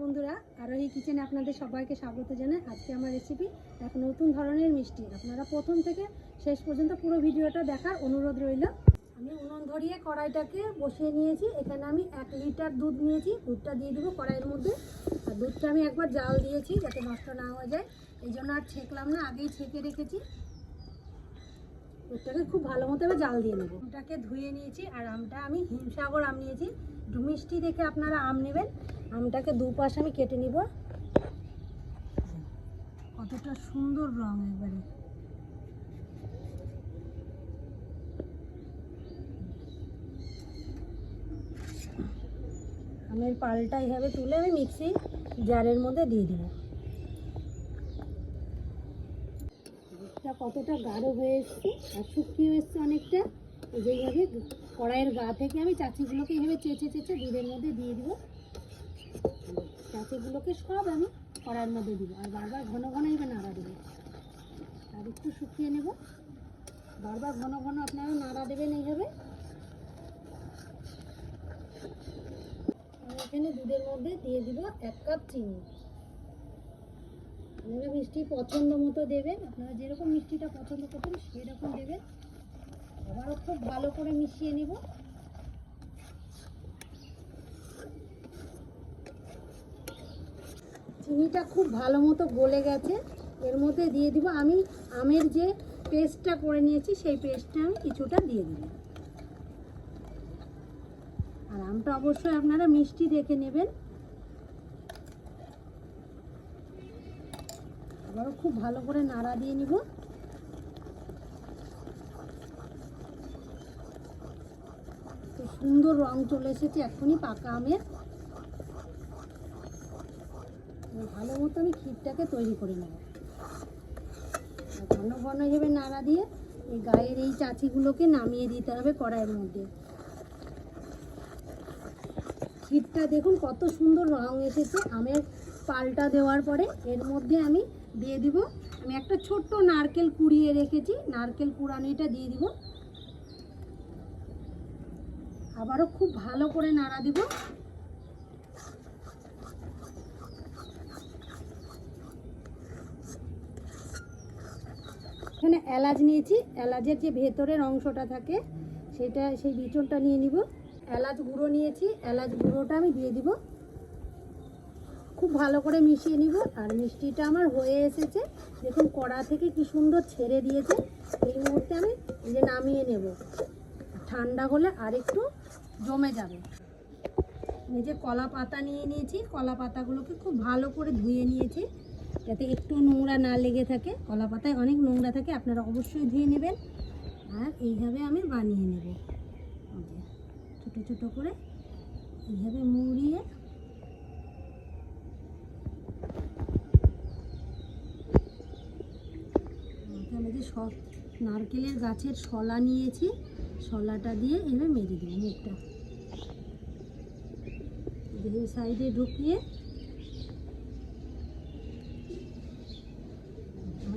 বন্ধুরা, আরোহী কিচেনে আপনাদের সবাইকে স্বাগত জানাই। আজকে আমার রেসিপি এক নতুন ধরনের মিষ্টি। আপনারা প্রথম থেকে শেষ পর্যন্ত পুরো ভিডিওটা দেখার অনুরোধ রইল। আমি উনুন ধরিয়ে কড়াইটাকে বসিয়ে নিয়েছি। এখানে আমি এক লিটার দুধ নিয়েছি। দুধটা দিয়ে দেবো কড়াইয়ের মধ্যে। আর দুধটা আমি একবার জাল দিয়েছি যাতে নষ্ট না হয়ে যায়। এই জন্য আর ছেঁকলাম না, আগেই ছেঁকে রেখেছি। দুধটাকে খুব ভালো মতো আমি জাল দিয়ে নেব। আমটাকে ধুয়ে নিয়েছি আর আমটা আমি হিমসাগর আম নিয়েছি। মিষ্টি দেখে আপনারা আম নেবেন। আমটাকে দুপাশ আমি কেটে নিব। কতটা সুন্দর রং একবারে আমের পালটা এইভাবে তুলে আমি মিক্সি জারের মধ্যে দিয়ে দিব। দুধটা কতটা গাঢ় হয়ে এসছে আর শুকিয়ে এসছে অনেকটা। এই যে এইভাবে কড়াইয়ের গা থেকে আমি চাচিগুলোকে এইভাবে চেঁচে চেঁচে দুধের মধ্যে দিয়ে দিব। চাচিগুলোকে সব আমি কড়াইয়ের মধ্যে দিব। আর বারবার ঘন ঘন এইভাবে নাড়া দেবো। আর একটু শুকিয়ে নেব। বারবার ঘন ঘন আপনারা নাড়া দেবেন এইভাবে। এখানে দুধের মধ্যে দিয়ে দিব এক কাপ চিনি। আপনারা মিষ্টি পছন্দ মতো দেবেন। আপনারা যেরকম মিষ্টিটা পছন্দ করবেন সেরকম দেবেন। আবারও খুব ভালো করে মিশিয়ে নেব। চিনিটা খুব ভালো মতো গলে গেছে। এর মধ্যে দিয়ে দিব আমি আমের যে পেস্টটা করে নিয়েছি, সেই পেস্টটা আমি কিছুটা দিয়ে দিব। আর আমটা অবশ্যই আপনারা মিষ্টি দেখে নেবেন। আবারও খুব ভালো করে নাড়া দিয়ে নিব। সুন্দর রং চলে এসেছে এখনই পাকা আমের এবার ভালো মতো আমি ক্ষীরটাকে তৈরি করে নেব। ঘন ঘন হিসেবে নাড়া দিয়ে এই গায়ের এই চাচিগুলোকে নামিয়ে দিতে হবে কড়াইয়ের মধ্যে। ক্ষীরটা দেখুন কত সুন্দর রং এসেছে। আমের পাল্টা দেওয়ার পরে এর মধ্যে আমি দিয়ে দিব, আমি একটা ছোট্ট নারকেল কুড়িয়ে রেখেছি। নারকেল কুড়ানিটা দিয়ে দিব। আবারও খুব ভালো করে নাড়া দিব। এখানে এলাচ নিয়েছি। এলাচের যে ভেতরের অংশটা থাকে, সেটা, সেই বিচনটা নিয়ে নিব। এলাচ গুঁড়ো নিয়েছি। এলাচ গুঁড়োটা আমি দিয়ে দিব। খুব ভালো করে মিশিয়ে নিব। আর মিষ্টিটা আমার হয়ে এসেছে। দেখুন কড়া থেকে কি সুন্দর ছেড়ে দিয়েছে। এই মুহূর্তে আমি যে নামিয়ে নেব। ঠান্ডা হলে আর একটু জমে যাবে। এই যে কলা পাতা নিয়ে নিয়েছি। কলা পাতাগুলোকে খুব ভালো করে ধুয়ে নিয়েছি। যাতে একটু নোংরা না লেগে থাকে। কলা পাতায় অনেক নোংরা থাকে, আপনারা অবশ্যই ধুয়ে নেবেন। আর এইভাবে আমি বানিয়ে নেব। ছোটো ছোটো করে এইভাবে মুড়িয়ে এখানে যে নারকেলের গাছের শলা নিয়েছি, শলাটা দিয়ে এভাবে মেরে দেবো মুখটা। সাইডে ঢুকিয়ে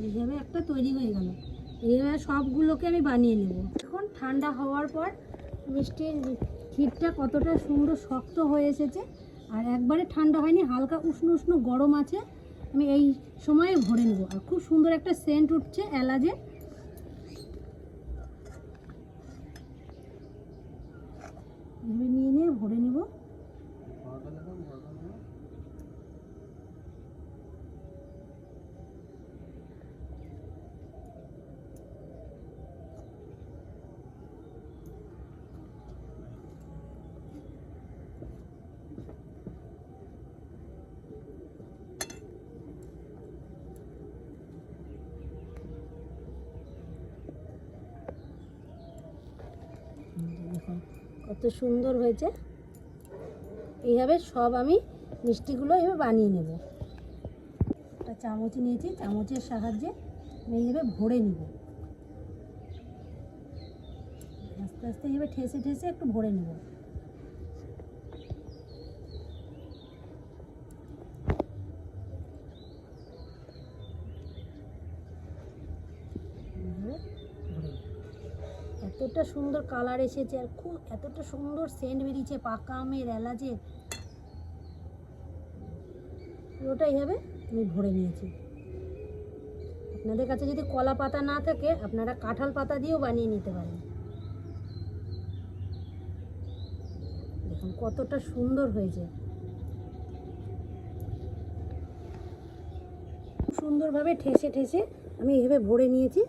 এইভাবে একটা তৈরি হয়ে গেল। এইভাবে সবগুলোকে আমি বানিয়ে নেব। এখন ঠান্ডা হওয়ার পর মিষ্টির ক্ষীরটা কতটা সুন্দর শক্ত হয়ে এসেছে আর একবারে ঠান্ডা হয়নি, হালকা উষ্ণ উষ্ণ গরম আছে, আমি এই সময়ে ভরে নেব। আর খুব সুন্দর একটা সেন্ট উঠছে এভাবে নিয়ে নিয়ে ভরে নেব দেখুন কত সুন্দর হয়েছে। এইভাবে সব আমি মিষ্টিগুলো এভাবে বানিয়ে নেব। একটা চামচ নিয়েছি, চামচের সাহায্যে আমি এইভাবে ভরে নিব। আস্তে আস্তে এইভাবে ঠেসে ঠেসে একটু ভরে নেব এইভাবে ভরে নেব। এতটা সুন্দর কালার এসেছে আর খুব এতটা সুন্দর সেন্ট বেরিয়েছে, পাকা আমের এলাচের। পুরোটা এইভাবে আমি ভরে নিয়েছি। আপনাদের কাছে যদি কলা পাতা না থাকে, আপনারা কাঁঠাল পাতা দিয়েও বানিয়ে নিতে পারেন। দেখুন, কতটা সুন্দর হয়েছে। সুন্দরভাবে ঠেসে ঠেসে আমি এইভাবে ভরে নিয়েছি।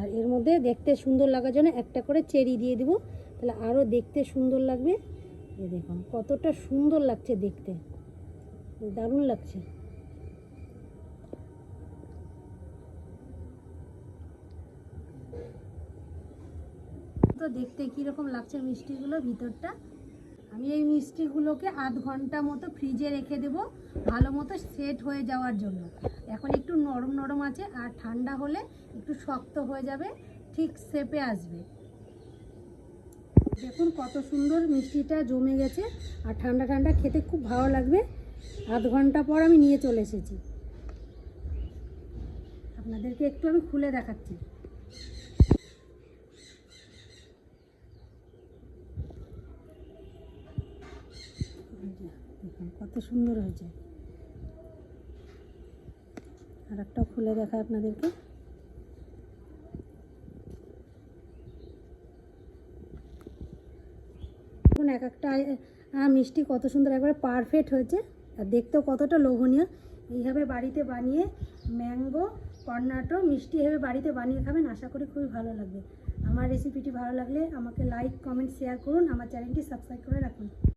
আর এর মধ্যে দেখতে সুন্দর লাগার জন্য একটা করে চেরি দিয়ে দিব। তাহলে আরও দেখতে সুন্দর লাগবে। এই দেখুন, কতটা সুন্দর লাগছে দেখতে। দারুণ লাগছে। তো দেখতে কীরকম লাগছে মিষ্টিগুলো ভিতরটা? আমি এই মিষ্টিগুলোকে আধ ঘণ্টা মতো ফ্রিজে রেখে দেব ভালো মতো সেট হয়ে যাওয়ার জন্য। এখন একটু নরম নরম আছে আর ঠান্ডা হলে একটু শক্ত হয়ে যাবে, ঠিক শেপে আসবে। দেখুন কত সুন্দর মিষ্টিটা জমে গেছে আর ঠান্ডা ঠান্ডা খেতে খুব ভালো লাগবে। আধ ঘণ্টা পর আমি নিয়ে চলে এসেছি। আপনাদেরকে একটু আমি খুলে দেখাচ্ছি এই যে, দেখুন কত সুন্দর হয়েছে আর একটা খুলে দেখায় আপনাদেরকে। দেখুন, এক একটা মিষ্টি কত সুন্দর, একবারে পারফেক্ট হয়েছে। আর দেখতেও কতটা লোভনীয়। এইভাবে বাড়িতে বানিয়ে ম্যাঙ্গো, কর্নাটো, মিষ্টি এভাবে বাড়িতে বানিয়ে খাবেন, আশা করি খুবই ভালো লাগবে। আমার রেসিপিটি ভালো লাগলে আমাকে লাইক কমেন্ট শেয়ার করুন। আমার চ্যানেলটি সাবস্ক্রাইব করে রাখুন।